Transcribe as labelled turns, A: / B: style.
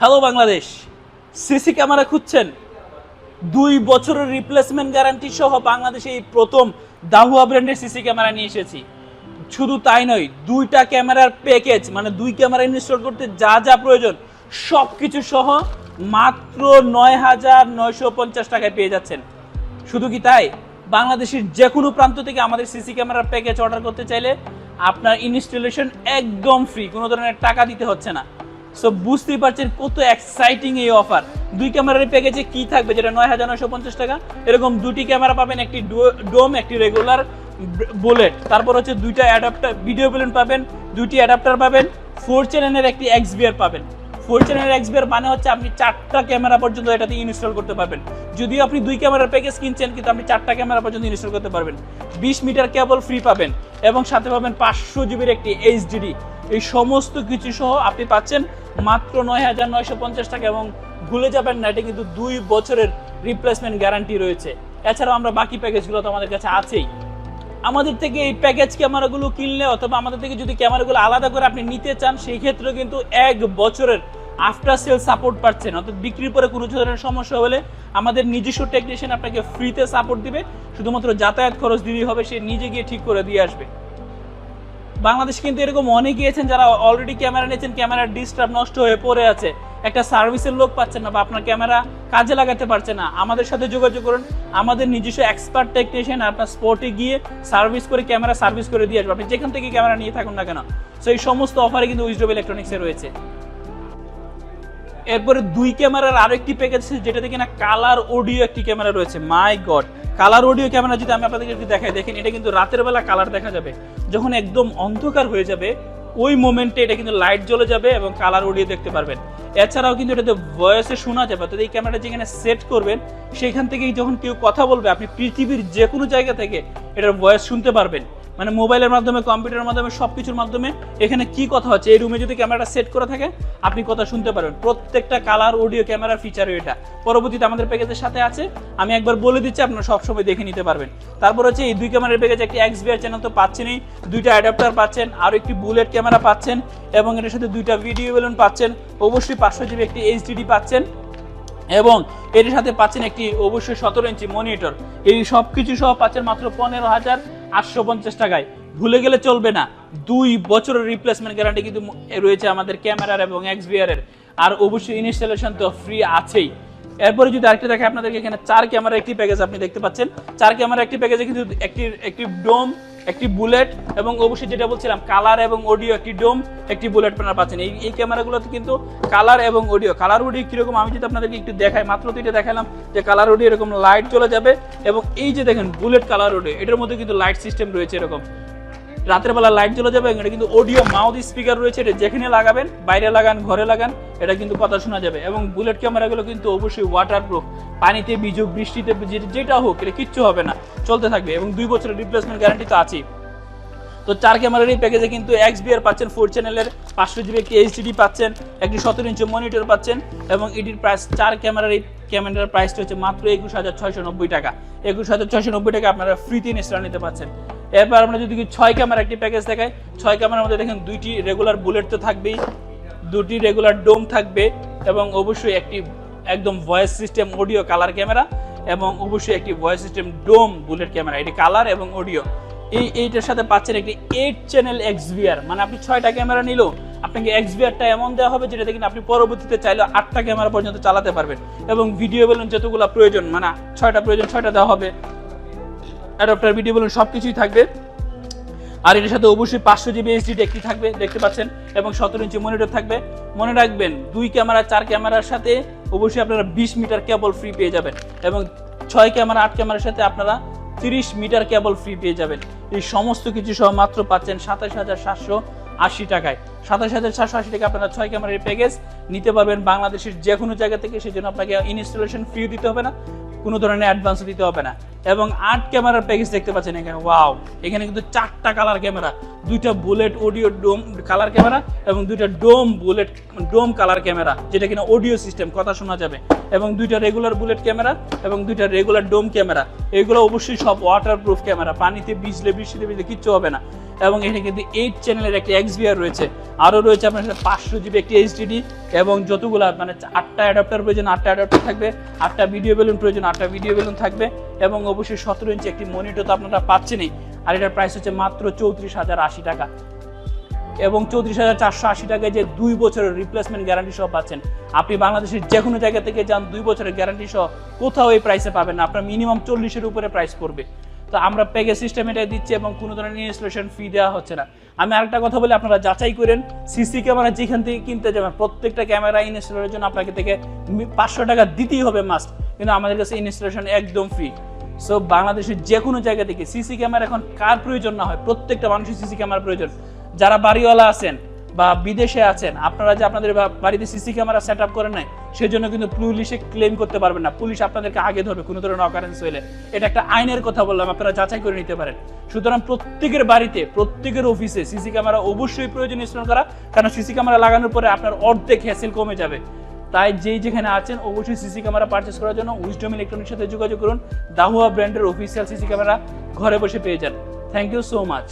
A: Hello Bangladesh CC camera খুঁজছেন। দুই বছরের রিপ্লেসমেন্ট গ্যারান্টি সহ বাংলাদেশে এই প্রথম দাহুয়া ব্র্যান্ডের সিসি ক্যামেরা নিয়ে এসেছি। শুধু তাই নয়, দুইটা ক্যামেরার প্যাকেজ মানে দুই ক্যামেরা ইনস্টল করতে যা যা প্রয়োজন সব কিছু সহ মাত্র নয় হাজার নয়শো পঞ্চাশ টাকায় পেয়ে যাচ্ছেন। শুধু কি তাই? বাংলাদেশের যে কোনো প্রান্ত থেকে আমাদের সিসি ক্যামেরার প্যাকেজ অর্ডার করতে চাইলে আপনার ইনস্টলেশন একদম ফ্রি কোনো ধরনের টাকা দিতে হচ্ছে না। সো বুঝতেই পারছেন কত এক্সাইটিং এই অফার দুই ক্যামেরার প্যাকেজে কি থাকবে যেটা নয় হাজার নয়শো পঞ্চাশ টাকা? এরকম দুটি ক্যামেরা পাবেন, একটি ডোম একটি রেগুলার বুলেট তারপর হচ্ছে দুইটা অ্যাডাপ্টার ভিডিও বুলেট পাবেন, দুইটি অ্যাডাপ্টার পাবেন ফোর চ্যানেলের একটি এক্সবিআর পাবেন। ফোর চ্যানেলের এক্সবিআর মানে হচ্ছে আপনি চারটা ক্যামেরা পর্যন্ত এটাতে ইনস্টল করতে পারবেন। যদিও আপনি দুই ক্যামেরার প্যাকেজ কিনছেন, কিন্তু আপনি চারটা ক্যামেরা পর্যন্ত ইনস্টল করতে পারবেন। বিশ মিটার কেবল ফ্রি পাবেন এবং সাথে পাবেন পাঁচশো জিবির একটি এইচডিডি এই সমস্ত কিছু সহ আপনি পাচ্ছেন মাত্র নয় হাজার নয়শো পঞ্চাশ টাকা এবং ভুলে যাবেন না, এটা কিন্তু দুই বছরের রিপ্লেসমেন্ট গ্যারান্টি রয়েছে। এছাড়াও আমরা বাকি প্যাকেজগুলো তো আমাদের কাছে আছেই। আমাদের থেকে এই প্যাকেজ ক্যামেরাগুলো কিনলে অথবা আমাদের থেকে যদি ক্যামেরাগুলো আলাদা করে আপনি নিতে চান সেই ক্ষেত্রে কিন্তু এক বছরের আফটার সেল সাপোর্ট পাচ্ছেন। অর্থাৎ বিক্রির পরে কোনো ধরনের সমস্যা হলে আমাদের নিজস্ব টেকনিশিয়ান আপনাকে ফ্রিতে সাপোর্ট দিবে। শুধুমাত্র যাতায়াত খরচ দিলেই হবে, সে নিজে গিয়ে ঠিক করে দিয়ে আসবে। বাংলাদেশে কিন্তু এরকম অনেকেই আছেন যারা অলরেডি ক্যামেরা নিয়েছেন ক্যামেরার ডিস্টার্ব নষ্ট হয়ে পড়ে আছে। একটা সার্ভিসের লোক পাচ্ছেন না বা আপনার ক্যামেরা কাজে লাগাতে পারছে না। আমাদের সাথে যোগাযোগ করুন। আমাদের নিজস্ব এক্সপার্ট টেকনিশিয়ান আপনার স্পটে গিয়ে সার্ভিস করে ক্যামেরা সার্ভিস করে দিয়ে আসবে। আপনি যেখান থেকে ক্যামেরা নিয়ে থাকুন না কেন। সো এই সমস্ত অফারে কিন্তু উইজডব ইলেকট্রনিক্সে রয়েছে। এরপরে দুই ক্যামেরার আরেকটি প্যাকেজ যেটাতে কিনা কালার অডিও একটি ক্যামেরা রয়েছে। My god colour audio camera যদি আমি আপনাদেরকে একটু দেখাই, দেখেন এটা কিন্তু রাতের বেলা কালার দেখা যাবে। যখন একদম অন্ধকার হয়ে যাবে, ওই মোমেন্টে এটা কিন্তু লাইট জ্বলে যাবে এবং কালার অডিও দেখতে পারবেন। এছাড়াও কিন্তু এটাতে ভয়েসে শোনা যাবে, অর্থাৎ এই ক্যামেরাটা যেখানে সেট করবেন, সেখান থেকেই যখন কেউ কথা বলবে, আপনি পৃথিবীর যে কোনো জায়গা থেকে এটার ভয়েস শুনতে পারবেন। মানে মোবাইলের মাধ্যমে, কম্পিউটারের মাধ্যমে সব কিছুর মাধ্যমে এখানে কি কথা হচ্ছে? এই রুমে যদি ক্যামেরাটা সেট করা থাকে, আপনি কথা শুনতে পারবেন। প্রত্যেকটা কালার অডিও ক্যামেরার ফিচার এটা। পরবর্তীতে আমাদের প্যাকেজের সাথে আছে। আমি একবার বলে দিচ্ছি, আপনারা সবসময় দেখে নিতে পারবেন। তারপর হচ্ছে এই দুই ক্যামেরার প্যাকেজ একটি এক্স বিআর চ্যানেল তো পাচ্ছেনই, দুইটা অ্যাডাপ্টার পাচ্ছেন আর একটি বুলেট ক্যামেরা পাচ্ছেন, এবং এটার সাথে দুইটা ভিডিও বেলুন পাচ্ছেন। অবশ্যই পাঁচশো জিবি একটি এইচডিডি পাচ্ছেন। এবং এর সাথে পাচ্ছেন একটি অবশ্যই সতেরো ইঞ্চি মনিটর এই সব কিছু সহ পাচ্ছেন মাত্র পনেরো হাজার আটশো পঞ্চাশ টাকায়। ভুলে গেলে চলবে না। দুই বছরের রিপ্লেসমেন্ট গ্যারান্টি কিন্তু রয়েছে আমাদের ক্যামেরার এবং এক্সবিআর এর। আর অবশ্যই ইনস্টলেশন তো ফ্রি আছেই। এরপরে যদি আরেকটা দেখে আপনাদেরকে, এখানে চার ক্যামেরা একটি প্যাকেজ আপনি দেখতে পাচ্ছেন। চার ক্যামেরা একটি প্যাকেজে কিন্তু একটি একটি ডোম একটি বুলেট এবং অবশ্যই যেটা বলছিলাম, কালার এবং অডিও একটি ডোম, একটি বুলেট আপনারা পাচ্ছেন। এই এই ক্যামেরাগুলোতে কিন্তু কালার এবং অডিও, কালার অডিও কীরকম? আমি যদি আপনাদেরকে একটু দেখাই, মাত্র দুইটা দেখালাম যে কালার অডিও এরকম লাইট চলে যাবে এবং এই যে দেখেন, বুলেট কালার অডিও, এটার মধ্যে কিন্তু লাইট সিস্টেম রয়েছে এরকম। রাতের বেলা লাইট জ্বলে যাবে, এটা কিন্তু অডিও মাউথ স্পিকার রয়েছে, এটা যেখানে লাগাবেন, বাইরে লাগান, ঘরে লাগান, এটা কিন্তু কথা শোনা যাবে। এবং বুলেট ক্যামেরাগুলো কিন্তু অবশ্যই ওয়াটার প্রুফ পানিতে বিজুক বৃষ্টিতে যেটা হোক, এটা কিচ্ছু হবে না, চলতে থাকবে। এবং দুই বছরের রিপ্লেসমেন্ট গ্যারান্টি তো আছেই। তো চার ক্যামেরার এই প্যাকেজে কিন্তু এক্স বিআর পাচ্ছেন ফোর চ্যানেলের পাঁচশো জিবি একটি এইচডিডি পাচ্ছেন, একটি সতেরো ইঞ্চি মনিটর পাচ্ছেন, এবং এটির প্রাইস চার ক্যামেরার এই ক্যামেরার প্রাইসটা হচ্ছে মাত্র একুশ হাজার ছয়শো নব্বই টাকা। একুশ হাজার ছয়শো নব্বই টাকা আপনারা ফ্রিতে ইনস্টল নিতে পারছেন। এরপর আমরা যদি ছয় ক্যামেরা, একটি প্যাকেজ দেখাই। ছয় ক্যামেরার মধ্যে দেখেন দুইটি রেগুলার বুলেট তো থাকবেই, দুটি রেগুলার ডোম থাকবে এবং অবশ্যই একটি একদম voice system audio colour camera এবং অবশ্যই একটি voice system dome bullet camera এটি কালার এবং অডিও এই, এইটার সাথে পাচ্ছেন একটি এইট চ্যানেল এক্সভিআর মানে আপনি ছয়টা ক্যামেরা নিলেও আপনাকে এক্সভিআরটা এমন দেওয়া হবে যেটা দেখেন আপনি পরবর্তীতে চাইলে আটটা ক্যামেরা পর্যন্ত চালাতে পারবেন। এবং ভিডিও বলুন যতগুলো প্রয়োজন মানে ছয়টা প্রয়োজন, ছয়টা দেওয়া হবে। অ্যাডাপ্টার ভিডিও বেলুন সব কিছুই থাকবে। আর এটার সাথে অবশ্যই পাঁচশো জিবি এইচডি একটি থাকবে দেখতে পাচ্ছেন, এবং সতেরো ইঞ্চি মনিটর থাকবে। মনে রাখবেন, দুই ক্যামেরা, চার ক্যামেরার সাথে অবশ্যই আপনারা বিশ মিটার কেবল ফ্রি পেয়ে যাবেন, এবং ছয় ক্যামেরা, আট ক্যামেরার সাথে আপনারা তিরিশ মিটার কেবল ফ্রি পেয়ে যাবেন। এই সমস্ত কিছু সহ মাত্র পাচ্ছেন সাতাশ হাজার সাতশো আশি টাকায়। সাতাশ হাজার সাতশো আশি টাকা আপনারা ছয় ক্যামেরার প্যাকেজ নিতে পারবেন বাংলাদেশের যে কোনো জায়গা থেকে সেই জন্য আপনাকে ইনস্টলেশন ফ্রি দিতে হবে না। কোনো ধরনের অ্যাডভান্স দিতে হবে না। এবং আট ক্যামেরার প্যাকেজ দেখতে পাচ্ছেন এখানে। ওয়াও এখানে কিন্তু চারটা কালার ক্যামেরা দুইটা bullet audio dome colour camera এবং দুইটা dome bullet dome colour camera যেটা কিনা অডিও সিস্টেম কথা শোনা যাবে। এবং দুইটা রেগুলার বুলেট ক্যামেরা এবং দুইটা রেগুলার ডোম ক্যামেরা এগুলো অবশ্যই সব ওয়াটার প্রুফ ক্যামেরা পানিতে ভিজলে, বৃষ্টিতে ভিজলে কিচ্ছু হবে না। এবং এখানে কিন্তু এইট চ্যানেলের একটি এক্সবিআর রয়েছে। আরও রয়েছে আপনার সাথে পাঁচশো জিবি একটি এইচডিডি এবং যতগুলো মানে আটটা অ্যাডাপ্টার প্রয়োজন, আটটা অ্যাডাপ্টার থাকবে, আটটা ভিডিও বেলুন প্রয়োজন, আটটা ভিডিও বেলুন থাকবে এবং অবশ্যই সতেরো ইঞ্চি একটি মনিটর তো আপনারা পাচ্ছেনই। আর এটার প্রাইস হচ্ছে মাত্র চৌত্রিশ হাজার আশি টাকা। এবং চৌত্রিশ হাজার চারশো আশি টাকায় যে দুই বছরের রিপ্লেসমেন্ট গ্যারান্টি সহ পাচ্ছেন। আপনি বাংলাদেশের যে কোনো জায়গা থেকে যান, দুই বছরের গ্যারান্টি সহ কোথাও এই প্রাইসে পাবেন না। আপনার মিনিমাম চল্লিশের উপরে প্রাইস পড়বে। তো আমরা প্যাকেজ সিস্টেম এটা দিচ্ছি এবং কোনো ধরনের ইনস্টলেশন ফি দেওয়া হচ্ছে না। আমি আরেকটা কথা বলি, আপনারা যাচাই করেন। সিসি ক্যামেরা যেখান থেকে কিনতে যাবেন, প্রত্যেকটা ক্যামেরা ইনস্টলের জন্য আপনাকে থেকে পাঁচশো টাকা দিতেই হবে মাস্ট কিন্তু আমাদের কাছে ইনস্টলেশন একদম ফ্রি সো বাংলাদেশের যে কোনো জায়গা থেকে সিসি ক্যামেরা এখন কার প্রয়োজন না হয়? প্রত্যেকটা মানুষের সিসি ক্যামেরা প্রয়োজন। যারা বাড়িওয়ালা আছেন বা বিদেশে আছেন, আপনারা যে আপনাদের বাড়িতে সিসি ক্যামেরা সেট আপ করেন নাই সেজন্য কিন্তু পুলিশে ক্লেম করতে পারবেন না। পুলিশ আপনাদেরকে আগে ধরবে, কোনো ধরনের অকারেন্স হইলে। এটা একটা আইনের কথা বললাম, আপনারা যাচাই করে নিতে পারেন। সুতরাং প্রত্যেকের বাড়িতে, প্রত্যেকের অফিসে সিসি ক্যামেরা অবশ্যই প্রয়োজন ইনস্টল করা, কারণ সিসি ক্যামেরা লাগানোর পরে আপনার অর্ধেক হ্যাসেল কমে যাবে। তাই যেই যেখানে আছেন, অবশ্যই সিসি ক্যামেরা পারচেস করার জন্য উইজডম ইলেকট্রনিক্স সাথে যোগাযোগ করুন। দাহুয়া ব্র্যান্ডের অফিসিয়াল সিসি ক্যামেরা ঘরে বসে পেয়ে যান। Thank you so much